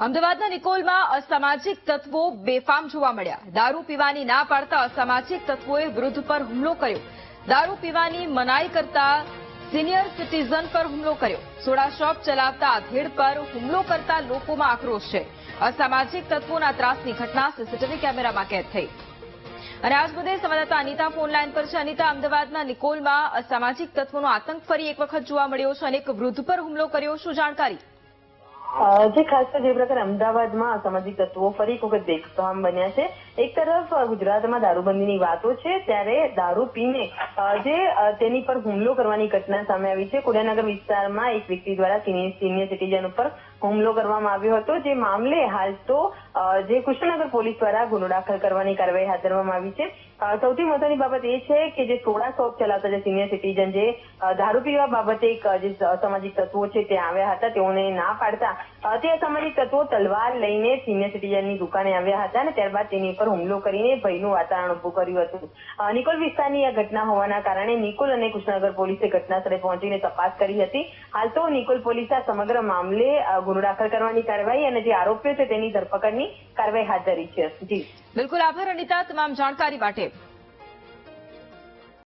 અમદાવાદના નિકોલમાં અસામાજિક તત્વો બેફામ જોવા મળ્યા. દારૂ પીવાની ના પાડતા અસામાજિક તત્વોએ વૃદ્ધ પર હુમલો કર્યો. દારૂ પીવાની મનાઈ કરતા સિનિયર સિટીઝન પર હુમલો કર્યો. સોડા શોપ ચલાવતા આધેડ પર હુમલો કરતા લોકોમાં આક્રોશ છે. અસામાજિક તત્વોના ત્રાસની ઘટના સીસીટીવી કેમેરામાં કેદ થઈ. અને આજ મુદ્દે સંવાદદાતા અનિતા ફોન લાઈન પર છે. અનિતા, અમદાવાદના નિકોલમાં અસામાજિક તત્વોનો આતંક ફરી એક વખત જોવા મળ્યો છે અને એક વૃદ્ધ પર હુમલો કર્યો. શું જાણકારી? જે ખાસ તો જે પ્રકારે અમદાવાદમાં અસામાજિક તત્વો ફરી એક વખત બેફામ બન્યા છે. એક તરફ ગુજરાતમાં દારૂબંધીની વાતો છે, ત્યારે દારૂ પીને જે તેની પર હુમલો કરવાની ઘટના સામે આવી છે. કોડિયાનગર વિસ્તારમાં એક વ્યક્તિ દ્વારા સિનિયર સિટીઝન ઉપર હુમલો કરવામાં આવ્યો હતો. જે મામલે હાલ તો જે કૃષ્ણનગર પોલીસ દ્વારા ગુનો દાખલ કરવાની કાર્યવાહી હાથ ધરવામાં આવી છે. સૌથી મહત્વની બાબત એ છે કે જે સોડા શોપ ચલાવતા જે સિનિયર સિટીઝન જે દારૂ પીવા બાબતે જે અસામાજિક તત્વો છે તે આવ્યા હતા. તેઓને ના પાડતા તે અસામાજિક તત્વો તલવાર લઈને સિનિયર સિટીઝનની દુકાને આવ્યા હતા અને ત્યારબાદ તેની પર હુમલો કરીને ભયનું વાતાવરણ ઉભું કર્યું હતું. નિકોલ વિસ્તારની આ ઘટના હોવાના કારણે નિકોલ અને કૃષ્ણનગર પોલીસે ઘટના સ્થળે પહોંચીને તપાસ કરી હતી. હાલ તો નિકોલ પોલીસે સમગ્ર મામલે અ, ગુનો દાખલ કરવાની કાર્યવાહી અને જે આરોપીઓ છે તેની ધરપકડની કાર્યવાહી હાથ ધરી છે. જી. બિલકુલ આભાર, અનિતા. તમામ જાણકારી માટે